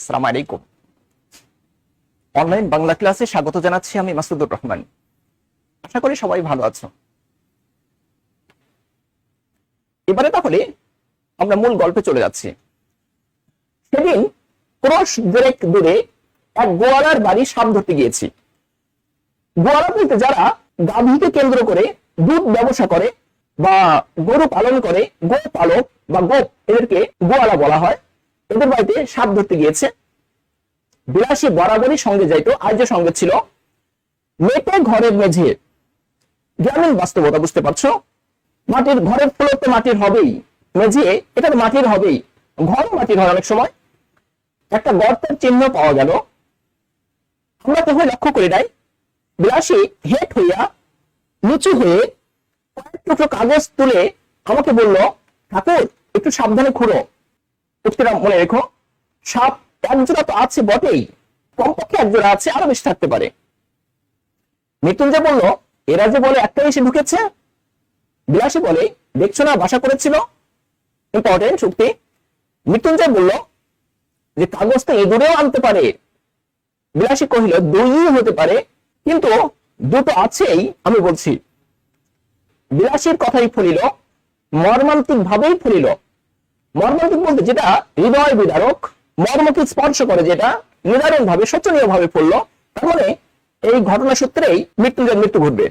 আসসালামু আলাইকুম অনলাইন বাংলা ক্লাসে স্বাগত জানাচ্ছি আমি মাসুদুর রহমান। আশা করি সবাই ভালো আছো। এবারে তাহলে আমরা মূল গল্পে চলে যাচ্ছি। সেদিন ক্রস দূরে এক গোয়ালার বাড়ি সাপ ধরতে গিয়েছি। গোয়ালা বলতে যারা গাভীকে কেন্দ্র করে দুধ ব্যবসা করে বা গরু পালন করে গো পালক বা গোপ এদেরকে গোয়ালা বলা হয়। এদের বাড়িতে সাপ ধরতে গিয়েছে। বিলাসী বরাবরই সঙ্গে যাইতো। আর্য সঙ্গে ছিল মেটে ঘরের মেঝে। গ্রামীণ বাস্তবতা বুঝতে পারছ? মাটির ঘরের ফ্লোর তো মাটির হবেই। মেঝে, এটা মাটির হবেই। ঘর মাটির হয় অনেক সময়। একটা গর্তের চিহ্ন পাওয়া গেল। আমরা তখন লক্ষ্য করি নাই। বিলাসী হেট হইয়া নিচু হয়ে কয়েক টুকরো কাগজ তুলে আমাকে বলল, ঠাকুর, একটু সাবধানে খুঁড়ো উত্তরা মনে রেখো। সাপ একজোড়া তো আছে বটেই, কমপক্ষে একজোড়া আছে, আরও বেশি থাকতে পারে। মৃত্যুঞ্জয় বলল এরা যে বলে একটা এসে ঢুকেছে? বিলাসী বলে, দেখছ না, বাসা করেছিল? ইম্পর্টেন্ট চুক্তি। মৃত্যুঞ্জয় বলল, যে কাগজ তো ইঁদুরেও আনতে পারে। বিলাসী কহিল দুই হতে পারে, কিন্তু দুটো আছেই, আমি বলছি। বিলাসীর কথাই ফলিল মর্মান্তিক ভাবেই ফলিল। মর্মান্তিক বলতে যেটা হৃদয় বিদারক, মর্মকে স্পর্শ করে যেটা নিদারুণ ভাবে শোচনীয় ভাবে পড়ল, তার মানে এই ঘটনা সূত্রেই মৃত্যুঞ্জয়ের মৃত্যু ঘটবে।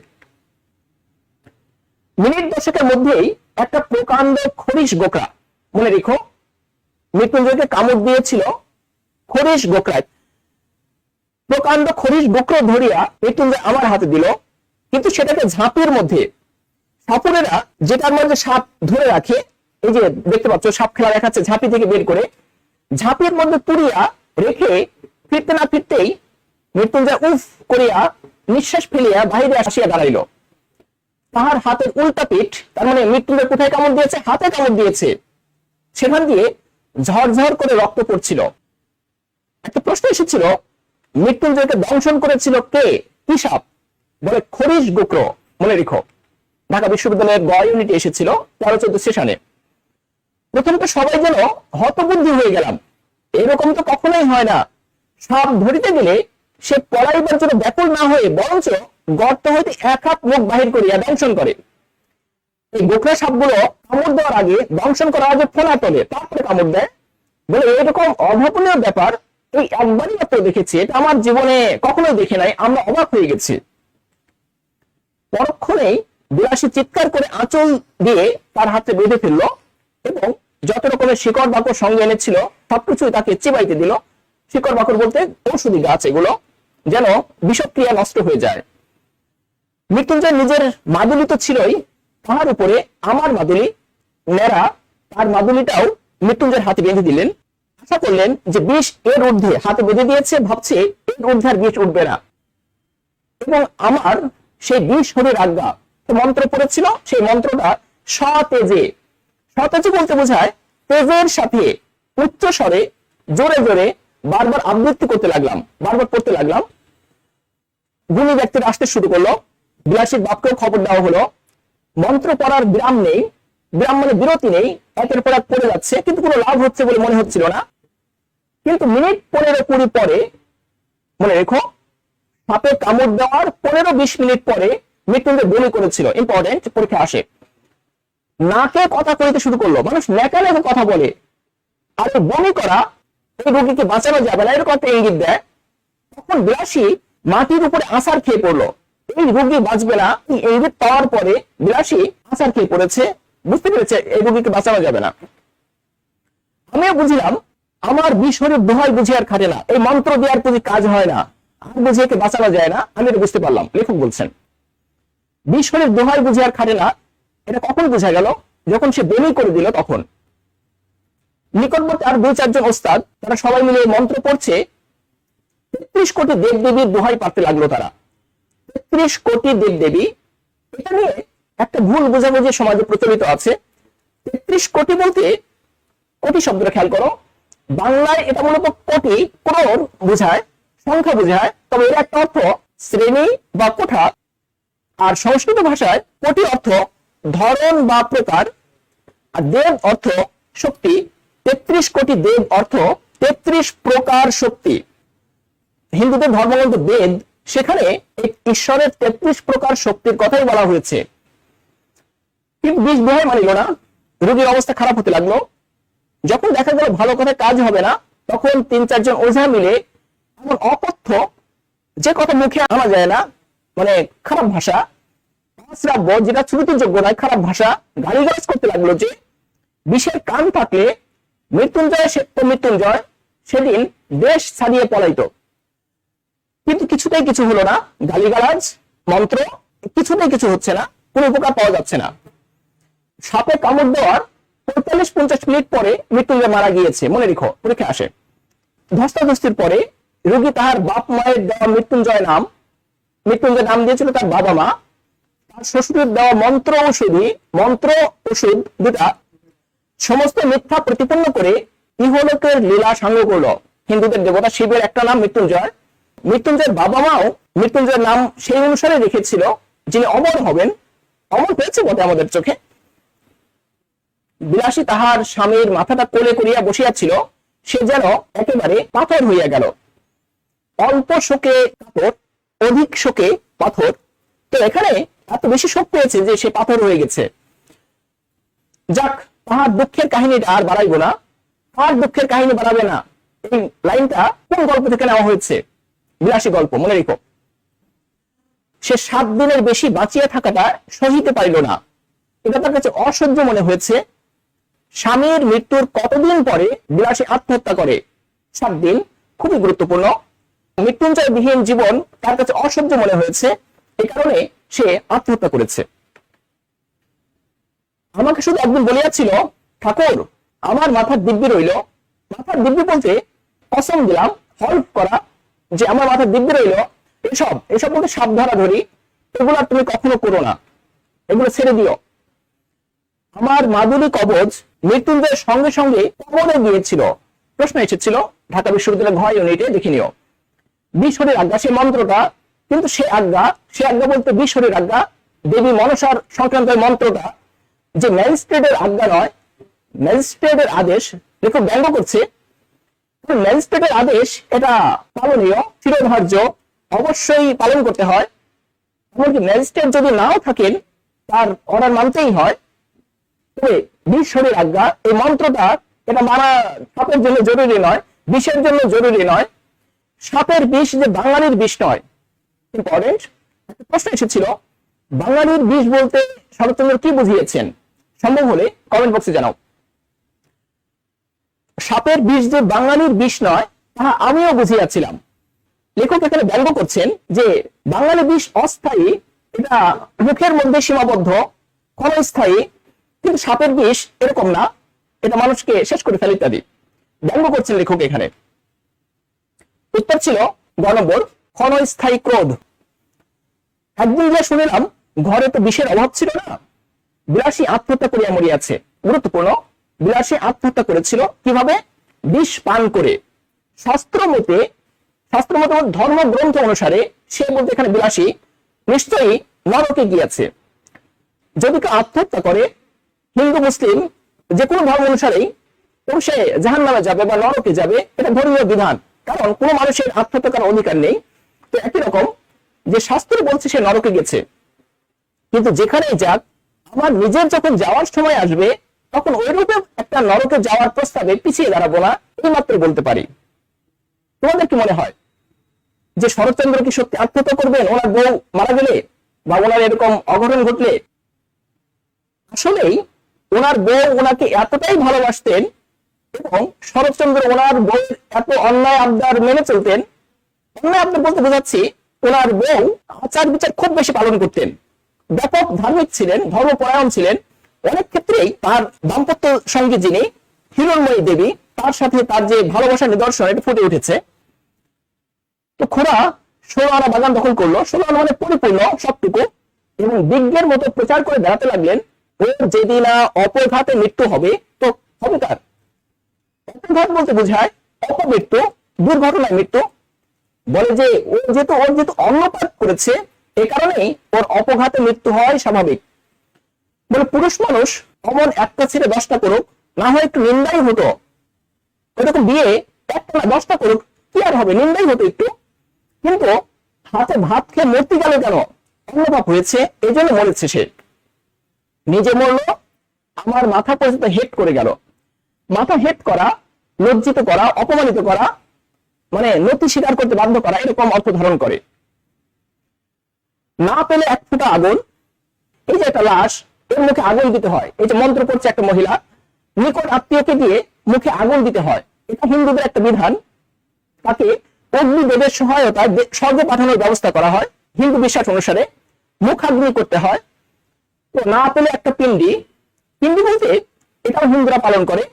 মিনিট দশকের মধ্যেই একটা প্রকাণ্ড খরিশ গোকরা মনে রেখো, মৃত্যুঞ্জয়কে কামড় দিয়েছিল খরিশ গোকরায় প্রকাণ্ড খরিশ গোকরা ধরিয়া মৃত্যুঞ্জয় আমার হাতে দিল, কিন্তু সেটাকে ঝাঁপের মধ্যে সাপুরেরা যেটার মধ্যে সাপ ধরে রাখে এই যে দেখতে পাচ্ছ, সাপ খেলা দেখাচ্ছে, ঝাঁপি থেকে বের করে। ঝাঁপির মধ্যে পুরিয়া রেখে ফিরতে না ফিরতেই মৃত্যুঞ্জয় উফ করিয়া নিঃশ্বাস ফেলিয়া বাহিরে আসিয়া দাঁড়াইল। তাহার হাতের উল্টা পিঠ, তার মানে মৃত্যুঞ্জয় কোথায় কামড় দিয়েছে? হাতে কামড় দিয়েছে। সেখান দিয়ে ঝরঝর করে রক্ত পড়ছিল। একটা প্রশ্ন এসেছিল, মৃত্যুঞ্জয়কে দংশন করেছিল কে? কি সাপ? বলে খরিশ গোক্র মনে রেখো, ঢাকা বিশ্ববিদ্যালয়ের গ ইউনিটে এসেছিল, তেরো চোদ্দ সেশনে। প্রথমত সবাই যেন হতবুদ্ধি হয়ে গেলাম। এরকম তো কখনোই হয় না। সাপ ধরিতে গেলে সে পড়াইবার জন্য ব্যাকুল না হয়ে বরঞ্চ গর্ত হইতে এক হাত মুখ বাহির করিয়া দংশন করে। এই গোখরা সাপগুলো কামড় দেওয়ার আগে দংশন করার আগে ফোনা তোলে, তারপরে কামড় দেয়। বলে এরকম অভাবনীয় ব্যাপার এই একবারই মাত্র দেখেছি, এটা আমার জীবনে কখনোই দেখে নাই, আমরা অবাক হয়ে গেছি। পরক্ষণেই বিলাসী চিৎকার করে আঁচল দিয়ে তার হাতে বেঁধে ফেলল। এবং যত রকমের শিকড় বাকড় সঙ্গে এনেছিল, সবকিছুই তাকে চিবাইতে দিল। শিকড় বাকর বলতে ঔষধি গাছ এগুলো, যেন বিষক্রিয়া নষ্ট হয়ে যায়। মৃত্যুঞ্জয় নিজের মাদুলি তো ছিলই, তাহার উপরে আমার মাদুলি নেরা তার মাদুলিটাও মৃত্যুঞ্জয়ের হাতে বেঁধে দিলেন। আশা করলেন যে বিষ এর ঊর্ধ্বে হাতে বেঁধে দিয়েছে, ভাবছে এর ঊর্ধ্বে আর বিষ উঠবে না। এবং আমার সেই বিষ হরির আজ্ঞা মন্ত্র পড়েছিল, সেই মন্ত্রটা সতেজে সতেজে বলতে বোঝায় তেজের সাথে উচ্চ স্বরে, জোরে জোরে বারবার আবৃত্তি করতে লাগলাম, বারবার পড়তে লাগলাম। গুণী ব্যক্তির আসতে শুরু করল বিলাসীর বাপকেও খবর দেওয়া হলো। মন্ত্র পড়ার বিরাম নেই, বিরাম মানে বিরতি নেই, একের পর পড়ে যাচ্ছে, কিন্তু কোনো লাভ হচ্ছে বলে মনে হচ্ছিল না। কিন্তু মিনিট পনেরো কুড়ি পরে, মনে রেখো, সাপে কামড় দেওয়ার পনেরো বিশ মিনিট পরে মৃত্যুঞ্জয় বলি করেছিল। ইম্পর্টেন্ট পরীক্ষা আসে। নাকে কথা কইতে শুরু করল। মানুষ নেকা নেকা কথা বলে। আর বমি করা, এই রোগীকে বাঁচানো যাবে না, এরকম একটা ইঙ্গিত দেয়। তখন বিলাসী মাটির উপরে আসার খেয়ে পড়ল। এই রোগী বাঁচবে না, এই ইঙ্গিত পাওয়ার পরে বিলাসী আসার খেয়ে পড়েছে। বুঝতে পেরেছে, এই রোগীকে বাঁচানো যাবে না। আমিও বুঝলাম, আমার বিশ্বরের দোহাই বুঝে আর খাটে না। এই মন্ত্র দেওয়ার কোনো কাজ হয় না। আর বুঝে বাঁচানো যায় না? আমি এটা বুঝতে পারলাম। লেখক বলছেন বিশ্বরের দোহাই বুঝে আর খাটে না। এটা কখন বোঝা গেল? যখন সে বেমি করে দিল তখন। নিকটবর্তী আর দুই চারজন ওস্তাদ, তারা সবাই মিলে মন্ত্র পড়ছে, তেত্রিশ কোটি দেব দেবীর দোহাই পাতে লাগল তারা। তেত্রিশ কোটি দেব দেবী এটা নিয়ে একটা ভুল বোঝাবুঝি সমাজে প্রচলিত আছে। তেত্রিশ কোটি বলতে কোটি শব্দটা খেয়াল করো। বাংলায় এটা মূলত কোটি ক্রোড় বোঝায়, সংখ্যা বোঝায়, তবে এর একটা অর্থ শ্রেণি বা কোঠা। আর সংস্কৃত ভাষায় কোটি অর্থ ধরন বা প্রকার দেব অর্থ শক্তি, তেত্রিশ কোটি দেব অর্থ তেত্রিশ প্রকার শক্তি। হিন্দুদের ধর্মগ্রন্থ বেদ, সেখানে ঈশ্বরের তেত্রিশ প্রকার শক্তির কথাই বলা হয়েছে। কিন্তু বিষ বিহার মানিল না, রোগীর অবস্থা খারাপ হতে লাগল। যখন দেখা গেল ভালো কথা কাজ হবে না, তখন তিন চারজন ওঝা মিলে এমন অকথ্য যে কথা মুখে আনা যায় না মানে খারাপ ভাষা শ্রাব্য যেটা শ্রুতিযোগ্য নয়, খারাপ ভাষা, গালিগালাজ করতে লাগল যে বিষের কান থাকলে মৃত্যুঞ্জয় সে তো মৃত্যুঞ্জয় সেদিন দেশ ছাড়িয়ে পলাইতো। কিন্তু কিছুতেই কিছু হলো না। গালিগালাজ, মন্ত্র, কিছুতেই কিছু হচ্ছে না। কোনো উপকার পাওয়া যাচ্ছে না। সাপে কামড় দেওয়ার পঁয়তাল্লিশ পঞ্চাশ মিনিট পরে মৃত্যুঞ্জয় মারা গিয়েছে। মনে রেখো, পরীক্ষা আসে। ধস্তাধস্তির পরে রোগী তাহার বাপ মায়ের দেওয়া মৃত্যুঞ্জয় নাম মৃত্যুঞ্জয় নাম দিয়েছিল তার বাবা মা। তার শ্বশুরের দেওয়া মন্ত্র ওষুধি মন্ত্র ওষুধ দুটা সমস্ত মিথ্যা প্রতিপন্ন করে ইহলোকের লীলা সাঙ্গ করল। হিন্দুদের দেবতা শিবের একটা নাম মৃত্যুঞ্জয়। মৃত্যুঞ্জয়ের বাবা মাও মৃত্যুঞ্জয়ের নাম সেই অনুসারে রেখেছিল, যিনি অমর হবেন। অমর হয়েছে বটে আমাদের চোখে। বিলাসী তাহার স্বামীর মাথাটা কোলে করিয়া বসিয়াছিল, সে যেন একেবারে পাথর হইয়া গেল। অল্প শোকে কাতর অধিক শোকে পাথর। তো এখানে এত বেশি শোক পেয়েছে যে সে পাথর হয়ে গেছে। যাক, তাহার দুঃখের কাহিনীটা আর বাড়াইবো না। আর দুঃখের কাহিনী বাড়াবে না। এই লাইনটা কোন গল্প থেকে নেওয়া হয়েছে? বিলাসী গল্প, মনে রেখো। সে সাত দিনের বেশি বাঁচিয়ে থাকাটা সহিতে পারিল না। এটা তার কাছে অসহ্য মনে হয়েছে। স্বামীর মৃত্যুর কতদিন পরে বিলাসী আত্মহত্যা করে? সাত দিন, খুবই গুরুত্বপূর্ণ। মৃত্যুঞ্জয় বিহীন জীবন তার কাছে অসহ্য মনে হয়েছে। এই কারণে সে আত্মহত্যা করেছে। আমাকে শুধু একদিন বলিয়াছিল, ঠাকুর, আমার মাথার দিব্যি রইল। মাথার দিব্যি বলতে কসম দিলাম হল্প করা যে আমার মাথার দিব্যি রইল। এসব এসব বলতে সাপ ধরা ধরি, এগুলো তুমি কখনো করো না। এগুলো ছেড়ে দিও। আমার মাদুরি কবচ মৃত্যুঞ্জয়ের সঙ্গে সঙ্গে কবরে গিয়েছিল। প্রশ্ন এসেছিল, ঢাকা বিশ্ববিদ্যালয়ের ঘয় ইউনিটে দেখে নিও। বিশ্বরের আজ্ঞা, সে মন্ত্রটা কিন্তু সে আজ্ঞা সে আজ্ঞা বলতে বিশ্বরের আজ্ঞা, দেবী মনসার সংক্রান্ত মন্ত্রটা, যে ম্যাজিস্ট্রেটের আজ্ঞা নয়, ম্যাজিস্ট্রেটের আদেশ দেখো ব্যঙ্গ করছে ম্যাজিস্ট্রেটের আদেশ এটা পালনীয় চিরধার্য অবশ্যই পালন করতে হয়। এমনকি ম্যাজিস্ট্রেট যদি নাও থাকেন, তার অর্ডার মানতেই হয়। তবে বিশ্বরের আজ্ঞা, এই মন্ত্রটা এটা মানা সাপের জন্য জরুরি নয়, বিষের জন্য জরুরি নয়। সাপের বিষ যে বাঙালির বিষ নয় ইম্পর্টেন্ট একটা প্রশ্ন এসেছিল বাঙালির বিষ বলতে শরৎচন্দ্র কি বুঝিয়েছেন? সম্ভব হলে কমেন্ট বক্সে জানাও। সাপের বিষ যে বাঙালির বিষ নয়, তাহা আমিও বুঝিয়াছিলাম। লেখক এখানে ব্যঙ্গ করছেন যে বাঙালি বিষ অস্থায়ী, এটা মুখের মধ্যে সীমাবদ্ধ, ক্ষণস্থায়ী, কিন্তু সাপের বিষ এরকম না, এটা মানুষকে শেষ করে ফেলে ইত্যাদি। ব্যঙ্গ করছেন লেখক এখানে। উত্তর ছিল গ নম্বর ক্ষণস্থায়ী ক্রোধ। একদিন যা শুনিলাম, ঘরে তো বিষের অভাব ছিল না। বিলাসী আত্মহত্যা করিয়া মরিয়াছে। গুরুত্বপূর্ণ, বিলাসী আত্মহত্যা করেছিল কীভাবে? বিষ পান করে। শাস্ত্র মতে শাস্ত্র মতে ধর্মগ্রন্থ অনুসারে সে বলতে এখানে বিলাসী, নিশ্চয়ই নরকে গিয়েছে। যদি কেউ আত্মহত্যা করে, হিন্দু, মুসলিম যে কোনো ধর্ম অনুসারেই সে জাহান নামে যাবে বা নরকে যাবে, এটা ধর্মীয় বিধান। কারণ কোনো মানুষের আত্মহত্যা করার অধিকার নেই। তো একই রকম যে শাস্ত্র বলছে সে নরকে গেছে। কিন্তু যেখানেই যাক, আমার নিজের যখন যাওয়ার সময় আসবে, তখন ওই রূপে একটা নরকে যাওয়ার প্রস্তাবে পিছিয়ে দাঁড়াবো না এই মাত্র বলতে পারি। তোমাদের কি মনে হয়? যে শরৎচন্দ্র কি সত্যি আত্মহত্যা করবেন? ওনার বউ মারা গেলে? বা ওনার এরকম অঘটন ঘটলে? আসলেই ওনার বউ ওনাকে এতটাই ভালোবাসতেন এবং শরৎচন্দ্র ওনার বউ এত অন্যায় আবদার মেনে চলতেন অন্যায় আবদার বলতে বোঝাচ্ছি, ওনার বউ আচার বিচার খুব বেশি পালন করতেন। ব্যাপক ধার্মিক ছিলেন, ধর্মপরায়ণ ছিলেন। অনেক ক্ষেত্রেই তার দাম্পত্য সঙ্গী যিনি, হিরণময়ী দেবী, তার সাথে তার যে ভালোবাসার নিদর্শন, এটা ফুটে উঠেছে। তো খোড়া ষোলো আনা বাগান দখল করল। ষোলো মানে পরিপূর্ণ সবটুকু এবং বিজ্ঞের মতো প্রচার করে বেড়াতে লাগলেন, ওর যেদিন না অপঘাতে মৃত্যু হবে, তো হবে তার অপঘাত বলতে বোঝায় অপমৃত্যু, দুর্ঘটনায় মৃত্যু বলে যে, ও যেহেতু, ওর যেহেতু অন্নপাত করেছে এই কারণেই ওর অপঘাতে মৃত্যু হয় স্বাভাবিক। বলে পুরুষ মানুষ অমন একটা ছেড়ে দশটা করুক, না হয় একটু নিন্দাই হতো। এরকম বিয়ে একটা না দশটা করুক, কি আর হবে? নিন্দাই হতো একটু। কিন্তু হাতে ভাত খেয়ে মরতে গেল কেন? অন্নপাপ হয়েছে এই জন্য মরেছে সে। নিজে মরলো, আমার মাথা পর্যন্ত হেট করে গেল। মাথা হেট করা, লজ্জিত করা, অপমানিত করা মানে নতি স্বীকার করতে বাধ্য করা এরকম অর্থ ধারণ করে। না পেলে এক ফোঁটা আগুন, এই যে একটা লাশ, এর মুখে আগুন দিতে হয়। এই যে মন্ত্র করছে একটা মহিলা, নিকট আত্মীয়কে দিয়ে মুখে আগুন দিতে হয়। এটা হিন্দুদের একটা বিধান। তাকে অগ্নিদেবের সহায়তায় স্বর্গে পাঠানোর ব্যবস্থা করা হয়, হিন্দু বিশ্বাস অনুসারে। মুখাগ্নি করতে হয়। তো না পেলে একটা পিণ্ডি। পিণ্ডি বলতে এটাও হিন্দুরা পালন করে।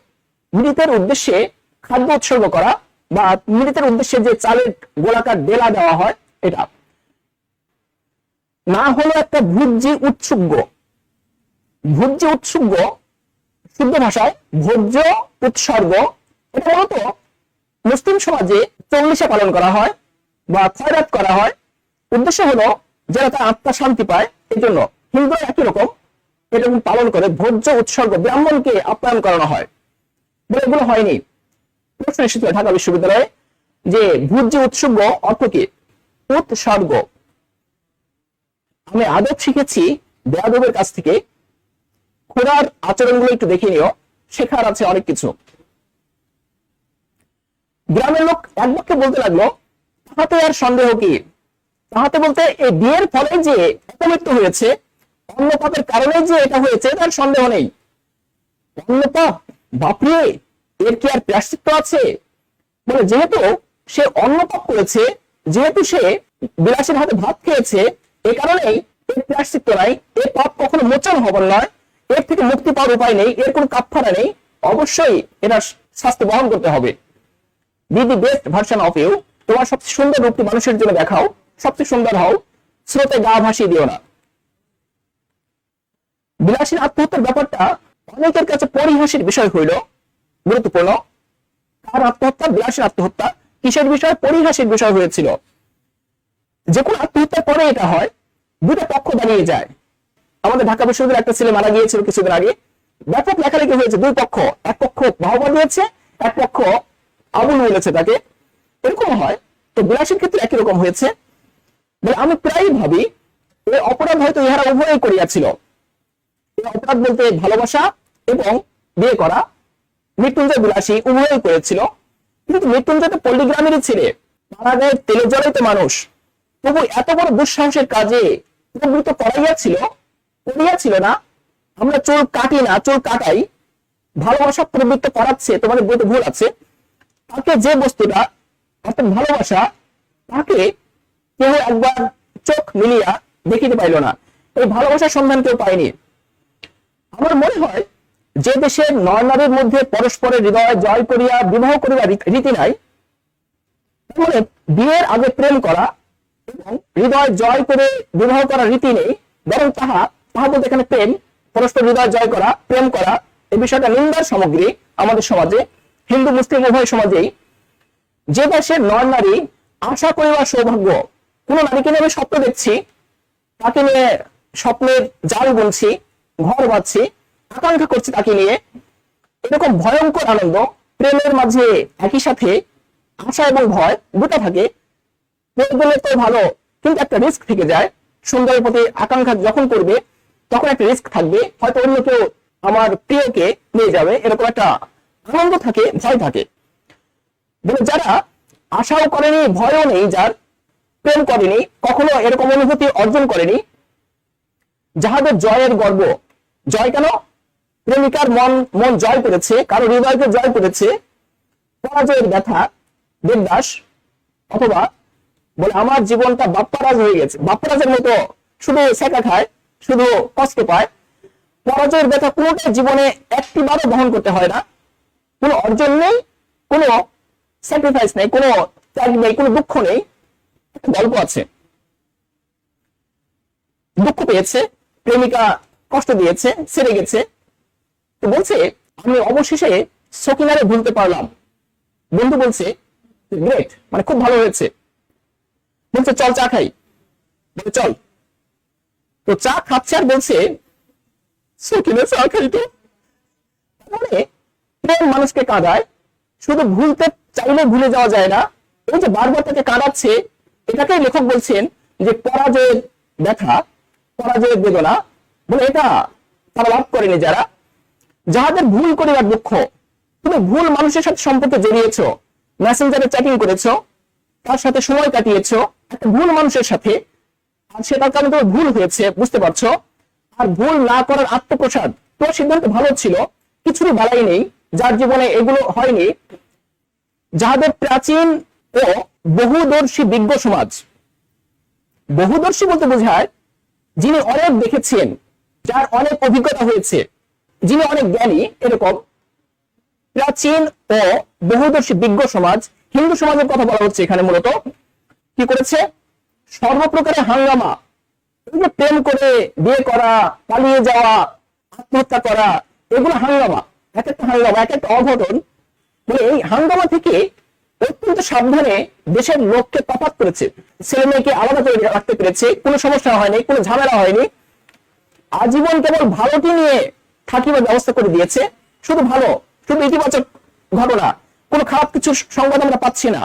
মৃতের উদ্দেশ্যে খাদ্য উৎসর্গ করা বা মৃতের উদ্দেশ্যে যে চালের গোলাকার ডেলা দেওয়া হয়, এটা। না হলো একটা ভুজ্জি উৎসুগ্য ভুজ্জি উৎসুগ্য শুদ্ধ ভাষায় ভোজ্য উৎসর্গ। এটা মূলত মুসলিম সমাজে চল্লিশে পালন করা হয় বা খয়রাত করা হয়। উদ্দেশ্য হলো যারা তার আত্মা শান্তি পায় এই জন্য হিন্দুরা একই রকম এরকম পালন করে, ভোজ্য উৎসর্গ ব্রাহ্মণকে আপ্যায়ন করানো হয়। এগুলো হয়নি। প্রশ্ন এসেছিল ঢাকা বিশ্ববিদ্যালয়ে যে ভোজ্য উৎসর্গ অর্থ কি? উৎসর্গ আমি আদব শিখেছি বেয়াদবের কাছ থেকে। খোদার আচরণগুলো একটু দেখে নিও। শেখার আছে অনেক কিছু। গ্রামের লোক এক বাক্যে বলতে লাগল, তাহাতে আর সন্দেহ কি? তাহাতে বলতে, এই বিয়ের ফলে যে অপমৃত্যু হয়েছে অন্য কারণে যে এটা হয়েছে, তার সন্দেহ নেই। অন্য বাপরে! এর কি আর প্রাশ্চিত্য আছে? বলে যেহেতু সে অন্য পাপ করেছে, যেহেতু সে বিলাসের হাতে ভাত খেয়েছে, এ কারণেই এর প্রাশ্চিত্য নাই। এর পাপ কখনো মোচন হবার নয়। এর থেকে মুক্তি পাওয়ার উপায় নেই। এর কোনো কাপফারা নেই। অবশ্যই এটা শাস্তি বহন করতে হবে। Be the best version of you তোমার সবচেয়ে সুন্দর রূপটি মানুষের জন্য দেখাও। সবচেয়ে সুন্দর হও। স্রোতে গা ভাসিয়ে দিও না। বিলাসীর আত্মহত্যার ব্যাপারটা অনেকের কাছে পরিহাসের বিষয় হইল। গুরুত্বপূর্ণ। কার আত্মহত্যা, বিলাসীর আত্মহত্যা কিসের বিষয়? পরিহাসের বিষয় হয়েছিল। যে কোনো আত্মহত্যার পরে এটা হয় দুটো পক্ষ দাঁড়িয়ে যায়। আমাদের ঢাকা বিশ্ববিদ্যালয়ের একটা ছেলে মারা গিয়েছিল কিছুদিন আগে। ব্যাপক লেখালেখি হয়েছে, দুই পক্ষ। এক পক্ষ বাহবা দিয়েছে, এক পক্ষ আবুল বলেছে তাকে। এরকম হয়। তো বিলাসের ক্ষেত্রে একই রকম হয়েছে। আমি প্রায় ভাবি এই অপরাধ হয়তো ইহারা উভয়ই করিয়াছিল। অপরাধ বলতে ভালোবাসা এবং বিয়ে করা। মৃত্যুঞ্জয় বিলাসী উভয়ই করেছিল। কিন্তু মৃত্যুঞ্জয় তো পল্লীগ্রামেরই ছেলে। মারা গায়ে তেলে জলেই তো মানুষ। তবু এত বড় দুঃসাহসের কাজে প্রবৃত্ত করাইয়াছিল করিয়াছিল না। আমরা চোর কাটি না, চোর কাটাই। ভালোবাসা প্রবৃত্ত করাচ্ছে, তোমাদের বইতে ভুল আছে। তাকে যে বস্তুটা, অর্থাৎ ভালোবাসা, তাকে কেউ একবার চোখ মিলিয়া দেখিতে পাইল না। এই ভালোবাসার সন্ধান কেউ পায়নি। আমার মনে হয় যে দেশের নর নারীর মধ্যে পরস্পরের হৃদয় জয় করিয়া বিবাহ করিয়া রী- রীতি নাই মানে বিয়ের আগে প্রেম করা এবং হৃদয় জয় করে বিবাহ করার রীতি নেই, বরং তাহা তাহা বলতে এখানে প্রেম, পরস্পর হৃদয় জয় করা, প্রেম করা, এই বিষয়টা নিন্দার সামগ্রী আমাদের সমাজে, হিন্দু, মুসলিম উভয় সমাজেই। যে দেশের নর নারী আশা করিবার সৌভাগ্য, কোন নারীকে নিয়ে আমি স্বপ্ন দেখছি, তাকে নিয়ে স্বপ্নের জাল বুনছি, ঘর বাঁধছি আকাঙ্ক্ষা করছি তাকে নিয়ে। এরকম ভয়ঙ্কর আনন্দ, প্রেমের মাঝে একই সাথে আশা এবং ভয় দুটো থাকে। পেয়ে তো ভালো, কিন্তু একটা রিস্ক থেকে যায়। সুন্দরের প্রতি আকাঙ্ক্ষা যখন করবে, তখন একটা রিস্ক থাকবে। হয়তো অন্য কেউ আমার প্রিয়কে নিয়ে যাবে। এরকম একটা আনন্দ থাকে, ভয় থাকে। যারা আশাও করেনি, ভয়ও নেই, যার প্রেম করেনি, কখনো এরকম অনুভূতি অর্জন করেনি, যাহাদের জয়ের গর্ব, জয় কেন? প্রেমিকার মন মন জয় করেছে, কারও হৃদয়কে জয় করেছে, পরাজয়ের ব্যথা, দেবদাস, অথবা বলে, আমার জীবনটা বাপ্পারাজ হয়ে গেছে। বাপ্পারাজের মতো শুধু শেখা খায় শুধু কষ্ট পায়। পরাজয়ের ব্যথা কোনোটা জীবনে একটিবারও বহন করতে হয় না। কোনো অর্জন নেই, কোনো স্যাক্রিফাইস নেই, কোনো ত্যাগ নেই, কোনো দুঃখ নেই। একটা গল্প আছে। দুঃখ পেয়েছে, প্রেমিকা কষ্ট দিয়েছে, সেরে গেছে। তো বলছে, আমি অবশেষে সকিনারে ভুলতে পারলাম। বন্ধু বলছে গ্রেট মানে খুব ভালো হয়েছে। বলছে, চল চা খাই। চল। তো চা খাচ্ছে আর বলছে, সকিনা চা খাই তো। মানে মানুষকে কাঁদায়, শুধু ভুলতে চাইলে ভুলে যাওয়া যায় না। এই যে বারবার তাকে কাঁদাচ্ছে, এটাকেই লেখক বলছেন যে পরাজয়ের ব্যথা, পরাজয়ের বেদনা। বলে, এটা তারা লাভ করেনি যারা যাহাদের ভুল করিবার দুঃখ, তুমি ভুল মানুষের সাথে সম্পর্কে জড়িয়েছ মেসেঞ্জারে চ্যাটিং করেছ, তার সাথে সময় কাটিয়েছো, একটা ভুল মানুষের সাথে, আর সেটার কারণে তোমার ভুল হয়েছে, বুঝতে পারছ? আর ভুল না করার আত্মপ্রসাদ, তোমার সিদ্ধান্ত ভালো ছিল, কিছুরই বালাই নেই, যার জীবনে এগুলো হয়নি। যাহাদের প্রাচীন ও বহুদর্শী বিজ্ঞ সমাজ, বহুদর্শী বলতে বোঝায়, যিনি অনেক দেখেছেন, যার অনেক অভিজ্ঞতা হয়েছে যিনি অনেক জ্ঞানী, এরকম। প্রাচীন ও বহুদর্শী বিজ্ঞ সমাজ, হিন্দু সমাজের কথা বলা হচ্ছে এখানে মূলত। কি করেছে? সর্বপ্রকারের হাঙ্গামা প্রেম করে বিয়ে করা, পালিয়ে যাওয়া, আত্মহত্যা করা, এগুলো হাঙ্গামা। এক একটা হাঙ্গামা, এক একটা অঘটন। মানে এই হাঙ্গামা থেকে অত্যন্ত সাবধানে দেশের লোককে তফাৎ করেছে। ছেলে মেয়েকে আলাদা করে রাখতে পেরেছে। কোনো সমস্যা হয়নি, কোনো ঝামেলা হয়নি। আজীবন কেবল ভালোটি নিয়ে থাকিবার ব্যবস্থা করে দিয়েছে। শুধু ভালো, শুধু ইতিবাচক ঘটনা, কোনো খারাপ কিছু সংবাদ আমরা পাচ্ছি না।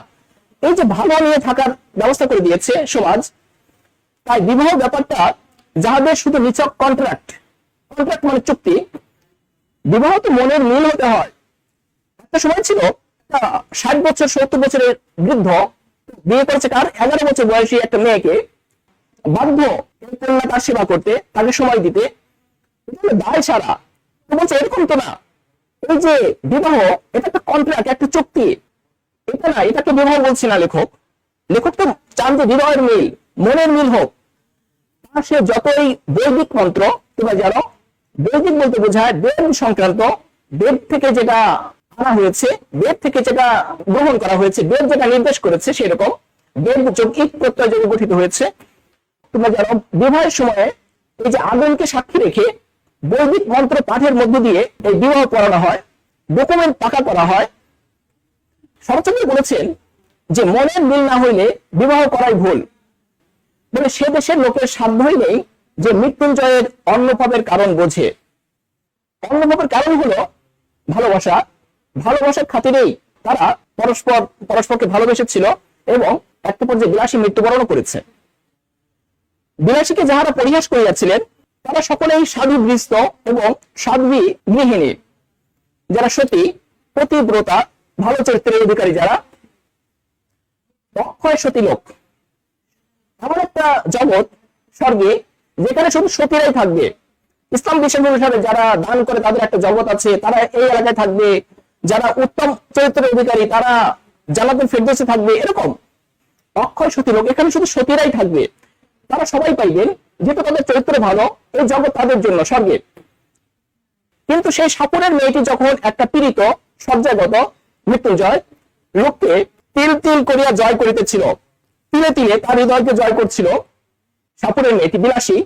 এই যে ভালো নিয়ে থাকার ব্যবস্থা করে দিয়েছে সমাজ, তাই বিবাহ ব্যাপারটা যাদের শুধু নিচক কন্ট্রাক্ট কন্ট্রাক্ট মানে চুক্তি, বিবাহ তো মনের মিল হতে হয়। একটা সময় ছিল ষাট বছর, সত্তর বছরের বৃদ্ধ, বিয়ে করেছে কার এগারো বছর বয়সী একটা মেয়েকে, বাধ্য কন্যা তার সেবা করতে, তাকে সময় দিতে। দায় সারা বলছে, এরকম তো না। এই যে বিবাহ, এটা একটা কন্ট্রাক্ট একটা চুক্তি। এটা না, এটাকে বিবাহ বলছি না, লেখক। লেখক তো চান যে হৃদয়ের মিল, মনের মিল হোক। সে যতই বৈদিক মন্ত্র, তোমরা জানো, বৈদিক বলতে বোঝায় বেদ সংক্রান্ত বেদ থেকে যেটা আনা হয়েছে বেদ থেকে যেটা গ্রহণ করা হয়েছে বেদ যেটা নির্দেশ করেছে সেরকম বেদ যৌগিক প্রত্যয় যোগে গঠিত হয়েছে। তোমরা জানো, বিবাহের সময়ে এই যে আগুনকে সাক্ষী রেখে বৈদিক মন্ত্র পাঠের মধ্য দিয়ে এই বিবাহ পড়ানো হয় ডকুমেন্ট পাকা করা হয়। শরৎচন্দ্র বলেছেন যে মনের মিল না হইলে বিবাহ করাই ভুল। বলে সে দেশের লোকের সাধ্যই নেই যে মৃত্যুঞ্জয়ের অন্নভাবের কারণ বোঝে। অন্নভাবের কারণ হলো ভালোবাসা। ভালোবাসার খাতিরেই তারা পরস্পর, পরস্পরকে ভালোবেসেছিল এবং একটা পর্যায়ে বিলাসী মৃত্যুবরণ করেছে। বিলাসীকে যাহারা পরিহাস করিয়াছিলেন তারা সকলেই সাধু গৃহস্থ এবং সাধ্বী গৃহিণী যারা সতী, পতিব্রতা, ভালো চরিত্রের অধিকারী যারা অক্ষয় সতী লোক। এমন একটা জগৎ, স্বর্গে, যেখানে শুধু সতীরাই থাকবে। ইসলাম বিশ্বাস অনুসারে যারা দান করে তাদের একটা জগৎ আছে, তারা এই এলাকায় থাকবে। যারা উত্তম চরিত্রের অধিকারী, তারা জানাতের ফেরদোসে থাকবে, এরকম। অক্ষয় সতী লোক, এখানে শুধু সতীরাই থাকবে। তারা সবাই পাইবেন যেহেতু তাদের চরিত্র ভালো, এই জগৎ তাদের জন্য স্বর্গে। কিন্তু সেই সাপুরের মেয়েটি যখন একটা পীড়িত সজ্জাগত মৃত্যুঞ্জয় লোককে তিল তিল করিয়া জয় করিতেছিল, তিলে তিলে তার হৃদয়কে জয় করছিল, সাপুরের মেয়েটি বিলাসী,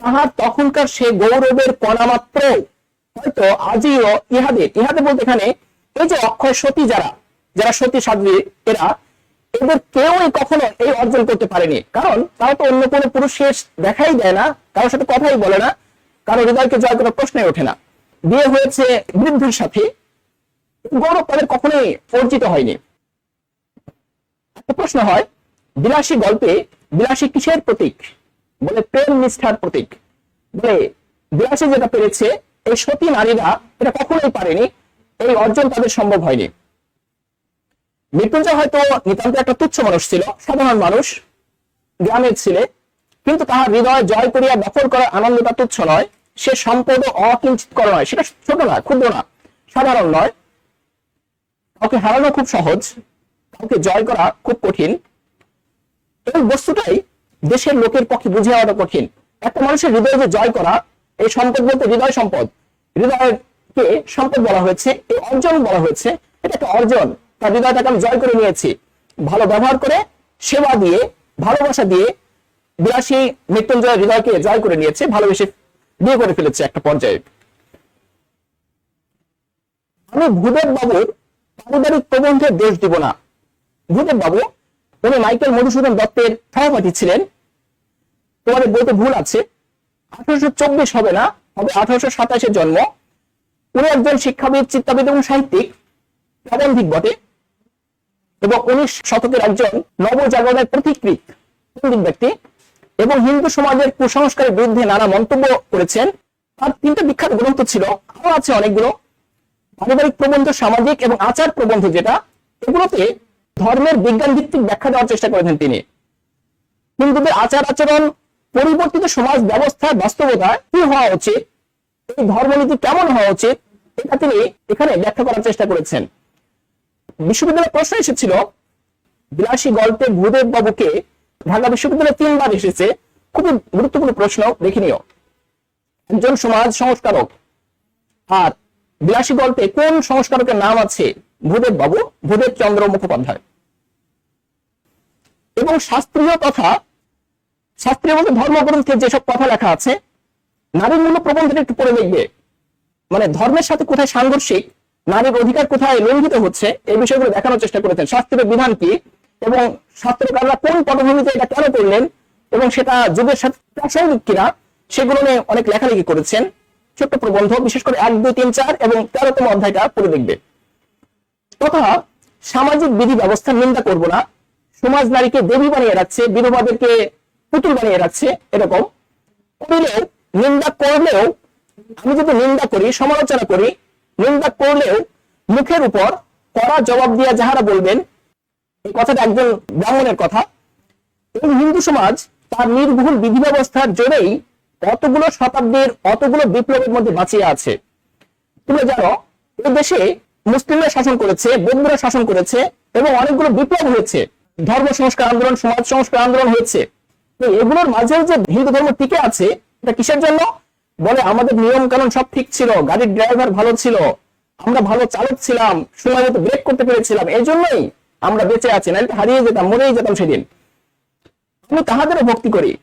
তাহার তখনকার সে গৌরবের কণা মাত্র হয়তো আজিও ইহাদের। ইহাদের বলতে এখানে এই যে অক্ষয় সতী যারা যারা সতী সাধ্বী এরা এদের কেউই কখনো এই অর্জন করতে পারেনি। কারণ তারা তো অন্য কোনো পুরুষের দেখাই দেয় না, কারোর সাথে কথাই বলে না কারও হৃদয়কে জয় করার প্রশ্নই ওঠে না। বিয়ে হয়েছে বৃদ্ধের সাথে গৌরব তাদের কখনোই অর্জিত হয়নি। প্রশ্ন হয়, বিলাসী গল্পে বিলাসী কিসের প্রতীক? বলে প্রেম নিষ্ঠার প্রতীক। বলে বিলাসী যেটা পেরেছে, এই সতী নারীরা এটা কখনোই পারেনি, এই অর্জন তাদের সম্ভব হয়নি। মৃত্যুঞ্জয় হয়তো নিতান্ত একটা তুচ্ছ মানুষ ছিল, সাধারণ মানুষ, গ্রামের ছেলে, কিন্তু তাহার হৃদয় জয় করিয়া দখল করার আনন্দটা তুচ্ছ নয়, সে সম্পদ অকিঞ্চিত করা নয়, সেটা ছোট না, ক্ষুদ্র না, সাধারণ নয়। কাউকে হারানো খুব সহজ, কাউকে জয় করা খুব কঠিন। এই বস্তুটাই দেশের লোকের পক্ষে বুঝে হওয়াটা কঠিন। একটা মানুষের হৃদয় যে জয় করা, এই সম্পদ বলতে হৃদয় সম্পদ। হৃদয়কে সম্পদ বলা হয়েছে, এই অর্জন বলা হয়েছে, এটা একটা অর্জন। তার হৃদয়টাকে আমি জয় করে নিয়েছি। ভালো ব্যবহার করে, সেবা দিয়ে, ভালোবাসা দিয়ে বিলাসী মৃত্যুঞ্জয় হৃদয়কে জয় করে নিয়েছে, ভালোবেসে বিয়ে করে ফেলেছে একটা পর্যায়ে। আমি ভূদেব বাবুর পারিবারিক প্রবন্ধের দোষ দিব না। ভূদেব বাবু উনি মাইকেল মধুসূদন দত্তের সহপাঠী ছিলেন। তোমাদের বইতে ভুল আছে। আঠারোশো চব্বিশ হবে না, হবে আঠারোশো সাতাশের জন্ম। উনি একজন শিক্ষাবিদ, চিত্তাবিদ এবং সাহিত্যিক। প্রবন্ধিক বটে। এবং উনিশ শতকের একজন নবজাগরণের প্রতিকৃত পণ্ডিত ব্যক্তি এবং হিন্দু সমাজের কুসংস্কারের বিরুদ্ধে নানা মন্তব্য করেছেন। তার তিনটা বিখ্যাত গ্রন্থ ছিল আরও আছে অনেকগুলো। পারিবারিক প্রবন্ধ, সামাজিক এবং আচার প্রবন্ধ যেটা, এগুলোতে ধর্মের বিজ্ঞান ভিত্তিক ব্যাখ্যা দেওয়ার চেষ্টা করেছেন তিনি। হিন্দুদের আচার আচরণ, পরিবর্তিত সমাজ ব্যবস্থার বাস্তবতা কি হওয়া উচিত, এই ধর্মনীতি কেমন হওয়া উচিত, এটা তিনি এখানে ব্যাখ্যা করার চেষ্টা করেছেন। বিশ্ববিদ্যালয়ে প্রশ্ন এসেছিল, বিলাসী গল্পে ভূদেব বাবুকে ঢাকা বিশ্ববিদ্যালয়ে তিনবার এসেছে। খুবই গুরুত্বপূর্ণ প্রশ্ন, দেখে নিও। একজন সমাজ সংস্কারক। আর বিলাসী গল্পে কোন সংস্কারকের নাম আছে? ভূদেব বাবু, ভূদেব চন্দ্র মুখোপাধ্যায়। এবং শাস্ত্রীয় কথা শাস্ত্রীয় বলতে ধর্মগ্রন্থে যেসব কথা লেখা আছে, নারীর মূল্য প্রবন্ধটা একটু পড়ে দেখবে। মানে ধর্মের সাথে কোথায় সাংঘর্ষিক নারীর অধিকার কোথায় লঙ্ঘিত হচ্ছে, এই বিষয়গুলো দেখানোর চেষ্টা করেছেন। শাস্ত্রের বিধান কি? এবং শাস্ত্রকাররা কোন পটভূমিতে এটা কেন করলেন? এবং সেটা যুগের সাথে প্রাসঙ্গিক কিনা, সেগুলো নিয়ে অনেক লেখালেখি করেছেন। ছোট্ট প্রবন্ধ, বিশেষ করে এক, দুই, তিন, চার এবং তেরোতম অধ্যায়টা পড়ে দেখবে। তথা সামাজিক বিধি ব্যবস্থার নিন্দা করব না, সমাজ নারীকে দেবী বানিয়ে রাখছে, বিধবাদেরকে পুতুল বানিয়ে রাখছে, এরকম। নিন্দা করলেও, আমি যদি নিন্দা করি, সমালোচনা করি নিন্দা করলেও মুখের উপর কড়া জবাব দিয়া যাহারা বলবেন, এই কথাটা একজন ব্রাহ্মণের কথা, এই হিন্দু সমাজ তার নির্ভুল বিধি ব্যবস্থার জোরেই অতগুলো শতাব্দীর অতগুলো বিপ্লবের মধ্যে বাঁচিয়ে আছে। তুমি জানো, এই দেশে মুসলিমরা শাসন করেছে, বৌদ্ধরা শাসন করেছে এবং অনেকগুলো বিপ্লব হয়েছে। ধর্ম সংস্কার আন্দোলন, সমাজ সংস্কার আন্দোলন হয়েছে। তো এগুলোর মাঝেও যে হিন্দু ধর্ম টিকে আছে, এটা কিসের জন্য? বলে, আমাদের নিয়ম কানুন সব ঠিক ছিল, গাড়ির ড্রাইভার ভালো ছিল, আমরা ভালো চালক ছিলাম, সময় মতো ব্রেক করতে পেরেছিলাম, এই জন্যই আমরা বেঁচে আছি, না হারিয়ে যেতাম, মরেই যেতাম সেদিন। আমি তাহাদেরও ভক্তি করি।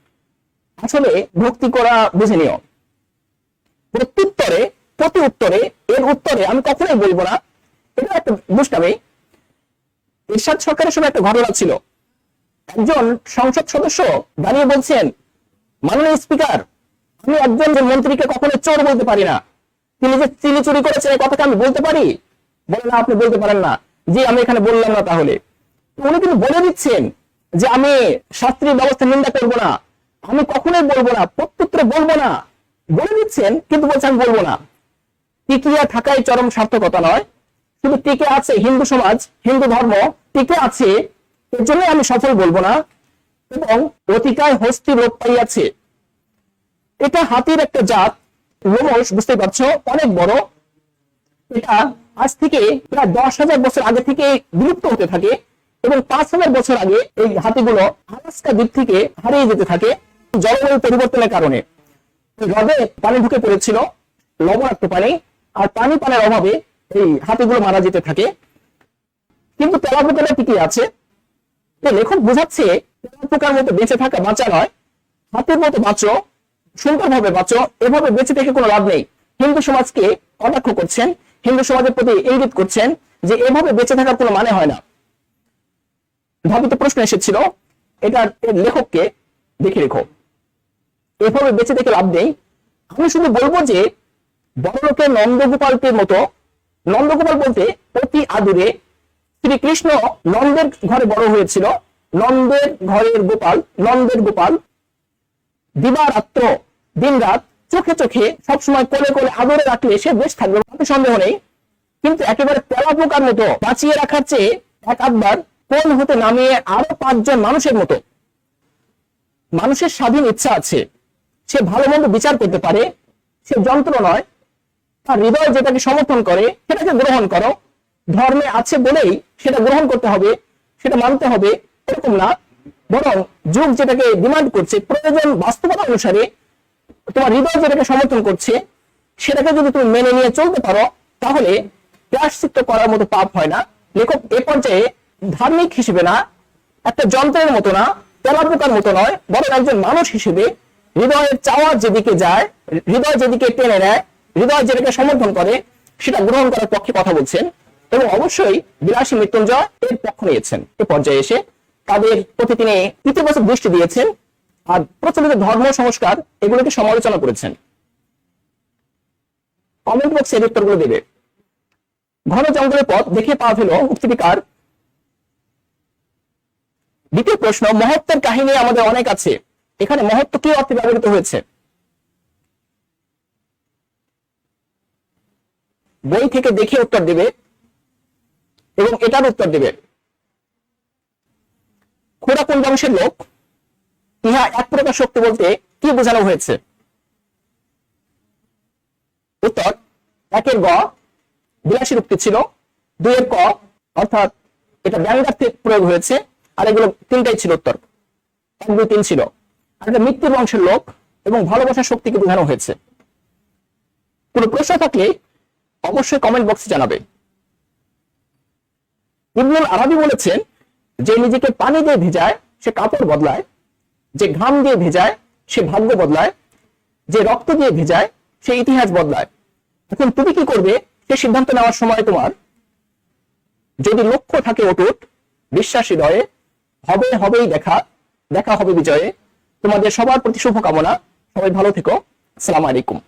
আসলে ভক্তি করা বুঝে নিও। প্রত্যুত্তরে, প্রতি উত্তরে, এর উত্তরে আমি কখনোই বলব না। এটা একটা দুষ্টামি। এরশাদ সরকারের সময় একটা ঘটনা ছিল। একজন সংসদ সদস্য দাঁড়িয়ে বলছেন, মাননীয় স্পিকার আমি একজন যে মন্ত্রীকে কখনো চোর বলতে পারি না। তিনি যে চিনি চুরি করেছেন এই কথাটা আমি বলতে পারি? বলে না, আপনি বলতে পারেন না। জি, আমি এখানে বললাম না তাহলে। উনি কিন্তু বলে দিচ্ছেন যে আমি শাস্ত্রীয় ব্যবস্থা নিন্দা করব না। আমি কখনোই বলব না, প্রত্যুত্তরে বলব না। বলে দিচ্ছেন, কিন্তু বলছে আমি বলব না। টিকিয়া থাকাই চরম সার্থকতা নয়। শুধু টিকে আছে হিন্দু সমাজ, হিন্দু ধর্ম, টিকে আছে, এর জন্য আমি সফল বলব না। এবং অতিকায় হস্তি লোপ পাইয়াছে। এটা হাতির একটা জাত লোমস বুঝতে পারছ, অনেক বড়। এটা আজ থেকে প্রায় দশ হাজার বছর আগে থেকে বিলুপ্ত হতে থাকে এবং পাঁচ হাজার বছর আগে এই হাতিগুলো আলাস্কা দ্বীপ থেকে হারিয়ে যেতে থাকে জলবায়ু পরিবর্তনের কারণে। হ্রদে পানি ঢুকে পড়েছিল, লবণাক্ত পানি, আর পানি পানের অভাবে এই হাতিগুলো মারা যেতে থাকে। কিন্তু তেলাপোকাটা টিকে আছে? লেখক বোঝাচ্ছে, তেলাপোকার মতো বেঁচে থাকা বাঁচা নয়, হাতের মতো বাঁচো সুন্দরভাবে বাঁচো এভাবে বেঁচে থেকে কোনো লাভ নেই। হিন্দু সমাজকে কটাক্ষ করছেন, হিন্দু সমাজের প্রতি ইঙ্গিত করছেন যে এভাবে বেঁচে থাকার কোনো মানে হয় না। ধাবিত প্রশ্ন এসেছিল, এটার লেখককে দেখে রেখো। এভাবে বেঁচে থেকে লাভ নেই। আমি শুধু বলব যে বড়লোকের নন্দগোপালটির মতো, নন্দগোপাল বলতে অতি আদুরে শ্রীকৃষ্ণ নন্দের ঘরে বড় হয়েছিল, নন্দের ঘরের গোপাল, নন্দের গোপাল দিবারাত্র দিন রাত চোখে চোখে সবসময় কোলে কোলে আদরে রাখলে সে বেশ থাকবে তাতে সন্দেহ নেই। কিন্তু একেবারে তেলাপোকার মতো বাঁচিয়ে রাখার চেয়ে এক আধবার কোল হতে নামিয়ে আরও পাঁচজন মানুষের মতো। মানুষের স্বাধীন ইচ্ছা আছে। সে ভালো মন্দ বিচার করতে পারে। সে যন্ত্র নয়। তার হৃদয় যেটাকে সমর্থন করে, সেটাকে গ্রহণ করো। ধর্মে আছে বলেই সেটা গ্রহণ করতে হবে, সেটা মানতে হবে, এরকম না। বরং যুগ যেটাকে ডিমান্ড করছে, প্রয়োজন বাস্তবতা অনুসারে তোমার হৃদয় যেটাকে সমর্থন করছে, সেটাকে যদি তুমি মেনে নিয়ে চলতে পারো, তাহলে প্রায়শ্চিত্ত করার মতো পাপ হয় না। লেখক, এ পর্যায়ে ধার্মিক হিসেবে না, একটা যন্ত্রের মতো না তেলাপোকার মতো নয়, বরং একজন মানুষ হিসেবে হৃদয়ের চাওয়া যেদিকে যায়, হৃদয় যেদিকে টেনে নেয়, হৃদয় যেটাকে সমর্থন করে, সেটা গ্রহণ করার পক্ষে কথা বলছেন এবং অবশ্যই বিলাসী মৃত্যুঞ্জয় এর পক্ষ নিয়েছেন। এ পর্যায়ে এসে তাদের প্রতি তিনি ইতিবাচক দৃষ্টি দিয়েছেন। প্রচলিত ধর্ম সংস্কার এগুলোকে সমালোচনা করেছেন। কমেন্ট বক্সে এর উত্তরগুলো দেবে। ঘন জঙ্গলের পথ দেখে পা ফেলো মুক্তিবিকার দ্বিতীয় প্রশ্ন, মহত্বের কাহিনী আমাদের অনেক আছে। এখানে মহত্ব কি অর্থে ব্যবহৃত হয়েছে? বই থেকে দেখে উত্তর দেবে এবং এটার উত্তর দেবে। খোড়া কোন বংশের লোক? ইহা এক প্রকার শক্তি বলতে কি বোঝানো হয়েছে? উত্তর, একের গ বিলাসী উক্তি ছিল, দুইয়ের ক অর্থাৎ এটা ব্যঙ্গার্থে প্রয়োগ হয়েছে, আর এগুলো তিনটাই ছিল উত্তর। এক, দুই, তিন ছিল। আর এটা মৃত্যুর বংশের লোক এবং ভালোবাসার শক্তিকে বোঝানো হয়েছে। কোনো প্রশ্ন থাকলে অবশ্যই কমেন্ট বক্সে জানাবে। ইবনুল আরবি বলেছেন, যে নিজেকে পানি দিয়ে ভিজায়, সে কাপড় বদলায় যে ঘাম দিয়ে ভেজায়, সে ভাগ্য বদলায়, যে রক্ত দিয়ে ভেজায়, সে ইতিহাস বদলায়। এখন তুমি কি করবে? সে সিদ্ধান্ত নেওয়ার সময় তোমার, যদি লক্ষ্য থাকে অটুট, বিশ্বাসী রয়ে হবে হবেই দেখা দেখা হবে বিজয়ে। তোমাদের সবার প্রতি শুভকামনা। সবাই ভালো থেকো। আসসালামু আলাইকুম।